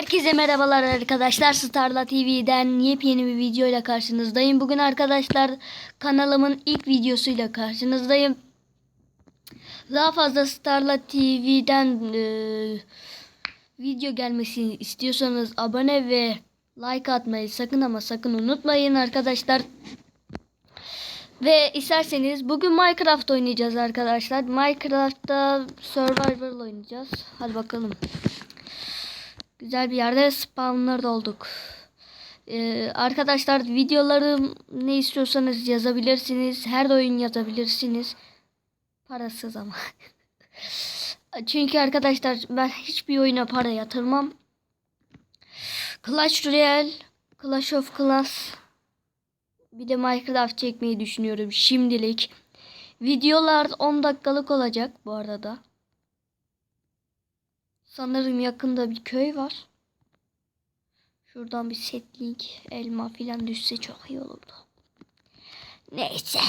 Herkese merhabalar arkadaşlar. Starla TV'den yepyeni bir video ile karşınızdayım. Bugün arkadaşlar kanalımın ilk videosuyla karşınızdayım. Daha fazla Starla TV'den e, video gelmesini istiyorsanız abone ve like atmayı sakın ama sakın unutmayın arkadaşlar. Ve isterseniz bugün Minecraft oynayacağız arkadaşlar. Minecraft'ta Survival oynayacağız. Hadi bakalım. Güzel bir yerde spawnlar olduk. Ee, arkadaşlar videolarım ne istiyorsanız yazabilirsiniz. Her oyun yazabilirsiniz. Parasız ama. Çünkü arkadaşlar ben hiçbir oyuna para yatırmam. Clash Royale, Clash of Clans bir de Minecraft çekmeyi düşünüyorum şimdilik. Videolar 10 dakikalık olacak bu arada. Sanırım yakında bir köy var. Şuradan bir setling, elma filan düşse çok iyi olurdu. Neyse.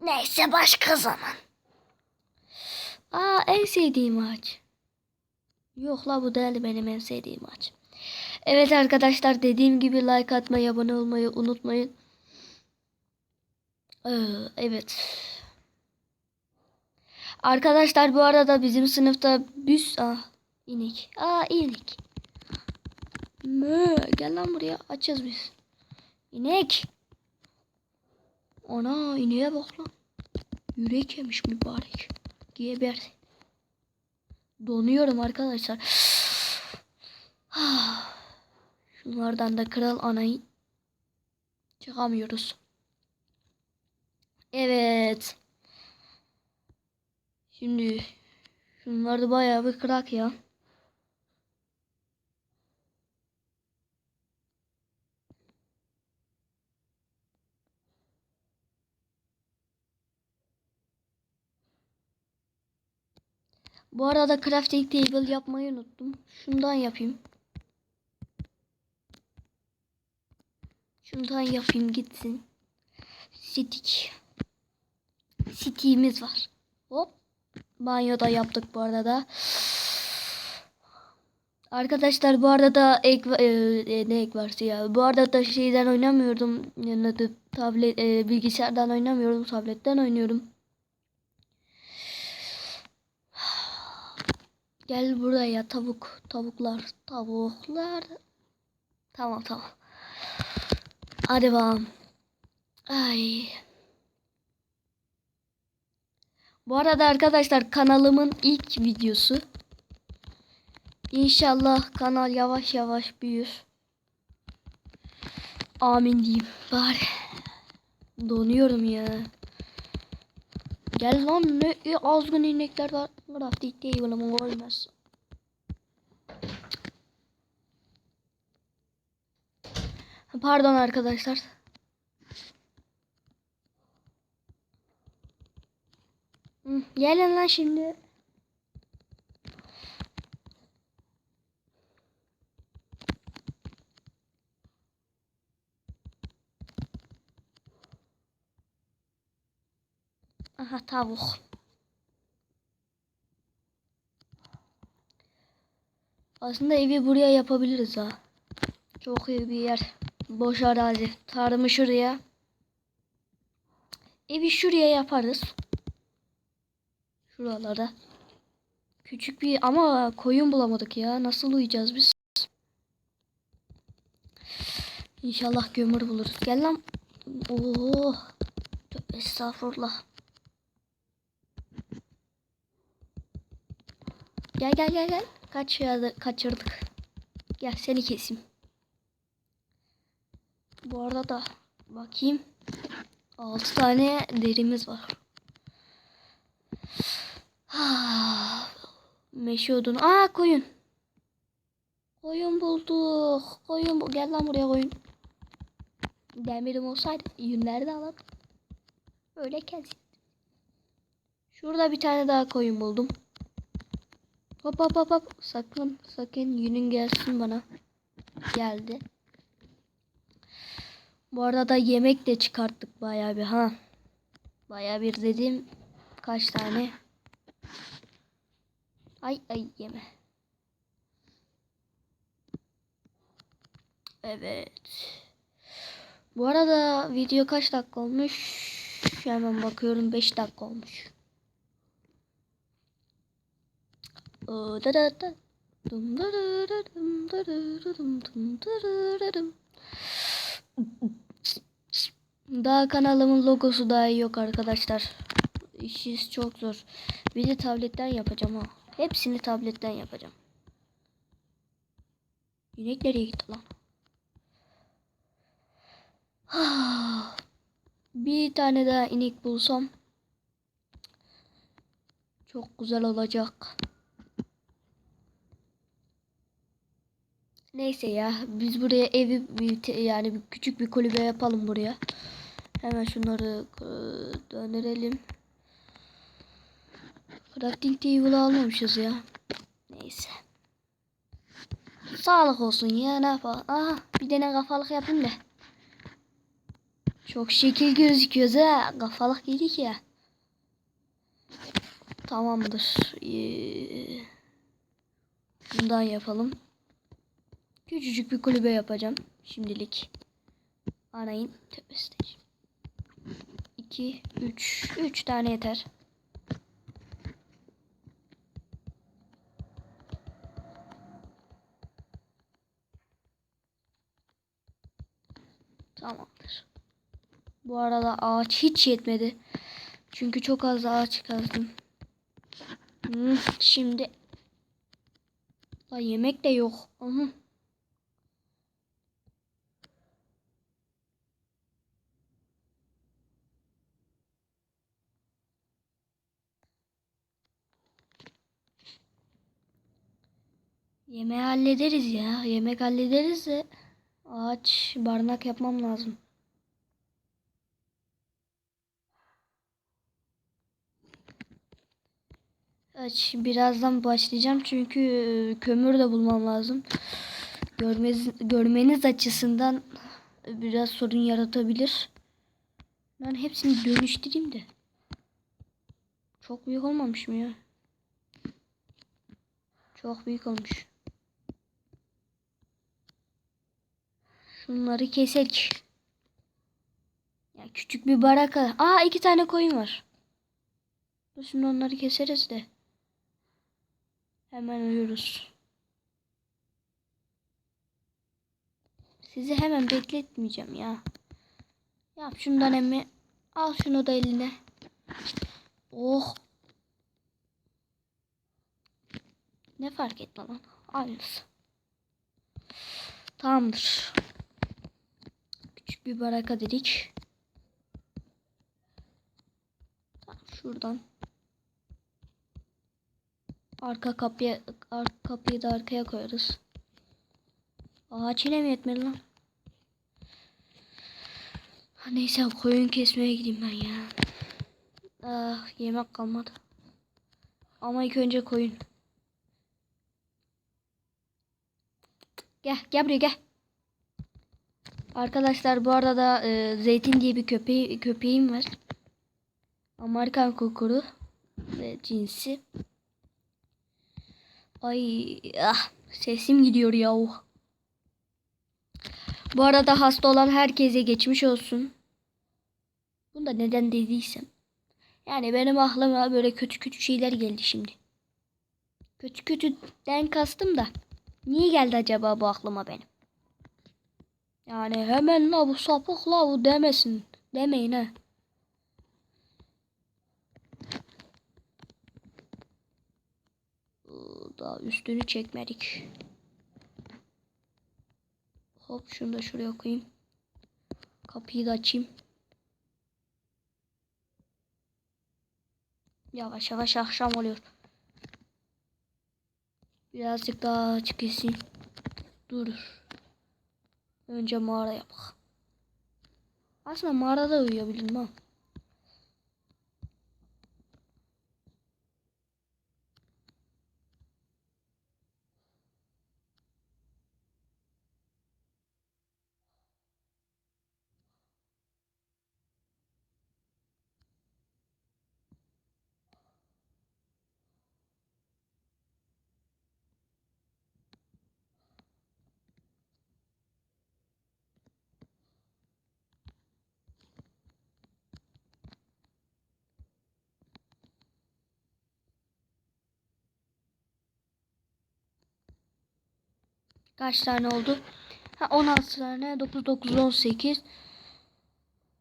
Neyse başka zaman. Aa en sevdiğim ağaç. Yok la bu değil benim en sevdiğim ağaç. Evet arkadaşlar dediğim gibi like atmayı, abone olmayı unutmayın. Ee, evet. Arkadaşlar bu arada bizim sınıfta büs ah inek. Aa inek. Mö gel lan buraya açacağız biz. İnek. Ana ineğe bak lan. Yürek yemiş mübarek. Geber. Donuyorum arkadaşlar. Şunlardan da kral anayı çıkamıyoruz. Evet. Şimdi şunlar da bayağı bir kırak ya. Bu arada crafting table yapmayı unuttum. Şundan yapayım. Şundan yapayım gitsin. Stick. Stick'imiz var. Hop. Banyoda yaptık bu arada. Arkadaşlar bu arada ek e, e, ne ek varsa ya. Bu arada şeyden oynamıyordum. Yani tablet e, bilgisayardan oynamıyorum, tabletten oynuyorum. Gel buraya tavuk, tavuklar, tavuklar. Tamam tamam. Hadi bakalım. Ay. Bu arada arkadaşlar kanalımın ilk videosu. İnşallah kanal yavaş yavaş büyür. Amin diyeyim bari. Donuyorum ya. Gel lan ne azgın inekler var. Graftik değil ama olmaz. Pardon arkadaşlar. Gelin lan şimdi. Aha tavuk. Aslında evi buraya yapabiliriz ha. Çok iyi bir yer. Boş arazi. Tarımı şuraya. Evi şuraya yaparız. Şuralara. Küçük bir ama koyun bulamadık ya. Nasıl uyuyacağız biz? İnşallah gömür buluruz. Gel lan. Oo. Estağfurullah. Gel gel gel gel. Kaçırdı, kaçırdık. Gel seni keseyim. Bu arada da bakayım. 6 tane derimiz var. Meşe odunu. Aa koyun. Koyun bulduk. Koyun bu. Gel lan buraya koyun. Demirim olsaydı yünleri de alalım. Böyle gelsin. Şurada bir tane daha koyun buldum. Hop hop hop hop. Sakın sakın yünün gelsin bana. Geldi. Bu arada yemek de çıkarttık bayağı bir ha. Bayağı bir dedim. Kaç tane? Ay ay yeme. Evet. Bu arada video kaç dakika olmuş? Hemen bakıyorum 5 dakika olmuş. Aa, da da da. Dum da da da dum da da da dum dum da da da dum. Daha kanalımın logosu daha yok arkadaşlar. İşi çok zor. Bir de tabletten yapacağım ha. Hepsini tabletten yapacağım. İnek nereye gitti lan? Bir tane daha inek bulsam çok güzel olacak. Neyse ya biz buraya evi yani küçük bir kulübe yapalım buraya. Hemen şunları e, döndürelim. Crafting table almamışız ya. Neyse. Sağlık olsun ya ne yapalım. Aha bir tane kafalık yapayım da. Çok şekil gözüküyoruz ha. Kafalık yedik ya. Tamamdır. Ee, bundan yapalım. Küçücük bir kulübe yapacağım. Şimdilik. Anayın tepesi. 2, 3. 3 tane yeter. Tamamdır. Bu arada ağaç hiç yetmedi. Çünkü çok az ağaç kazdım. Şimdi La yemek de yok. Aha. Yemeği hallederiz ya. Yemek hallederiz de ağaç barınak yapmam lazım. Evet, birazdan başlayacağım çünkü e, kömür de bulmam lazım. Görmeniz, görmeniz açısından biraz sorun yaratabilir. Ben hepsini dönüştüreyim de. Çok büyük olmamış mı ya? Çok büyük olmuş. Şunları kesek. Ya küçük bir baraka. Aa iki tane koyun var. Şimdi onları keseriz de. Hemen uyuruz. Sizi hemen bekletmeyeceğim ya. Yap şundan emmi. Al şunu da eline. Oh. Ne fark etti lan? Aynısı. Tamamdır. Bir baraka dedik. Tamam, şuradan. Arka kapıya arka kapıyı da arkaya koyarız. Ağaç ile mi yetmedi lan? Neyse koyun kesmeye gideyim ben ya. Ah yemek kalmadı. Ama ilk önce koyun. Gel gel buraya gel. Arkadaşlar bu arada e, Zeytin diye bir köpeği, köpeğim var. Amerikan kukuru ve cinsi. Ay ah sesim gidiyor ya. Bu arada hasta olan herkese geçmiş olsun. Bunu da neden dediysem. Yani benim aklıma böyle kötü kötü şeyler geldi şimdi. Kötü kötüden kastım da. Niye geldi acaba bu aklıma benim? Yani hemen la bu sapık la bu demesin. Demeyin ha. Daha üstünü çekmedik. Hop şunu da şuraya koyayım. Kapıyı da açayım. Yavaş yavaş akşam oluyor. Birazcık daha açık keseyim. Dur. Önce mağara yapak. Aslında mağarada uyuyabilirim ha. Kaç tane oldu? Ha 16 tane. 9 9 18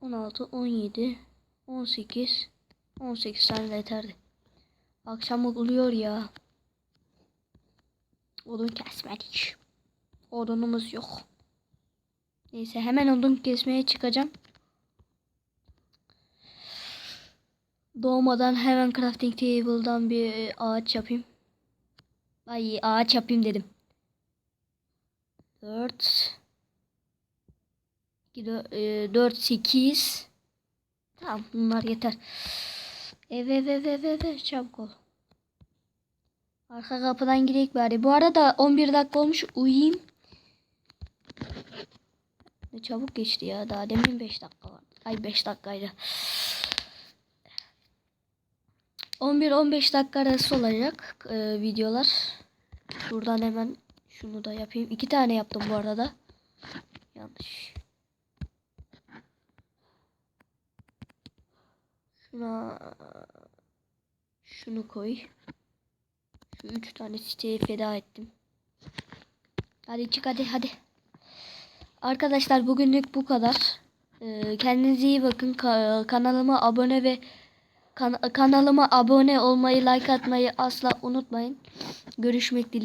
16 17 18 18 tane yeterdi. Akşam oluyor ya. Odun kesmedik. Odunumuz yok. Neyse hemen odun kesmeye çıkacağım. Doğmadan hemen crafting table'dan bir ağaç yapayım. Ay ağaç yapayım dedim. 4 4 8 Tamam bunlar yeter. Ev ev ev ev ev, çabuk ol. Arka kapıdan gireyim bari. Bu arada 11 dakika olmuş uyuyayım. Ne çabuk geçti ya. Daha demin 5 dakika var. Ay 5 dakikaydı. 11-15 dakika arası olacak e, videolar. Şuradan hemen şunu da yapayım. İki tane yaptım bu arada. Yanlış. Şuna şunu koy. Şu üç tane çiçeği feda ettim. Hadi çık hadi hadi. Arkadaşlar bugünlük bu kadar. Ee, kendinize iyi bakın. Ka- kanalıma abone ve kan- kanalıma abone olmayı, like atmayı asla unutmayın. Görüşmek dileğiyle.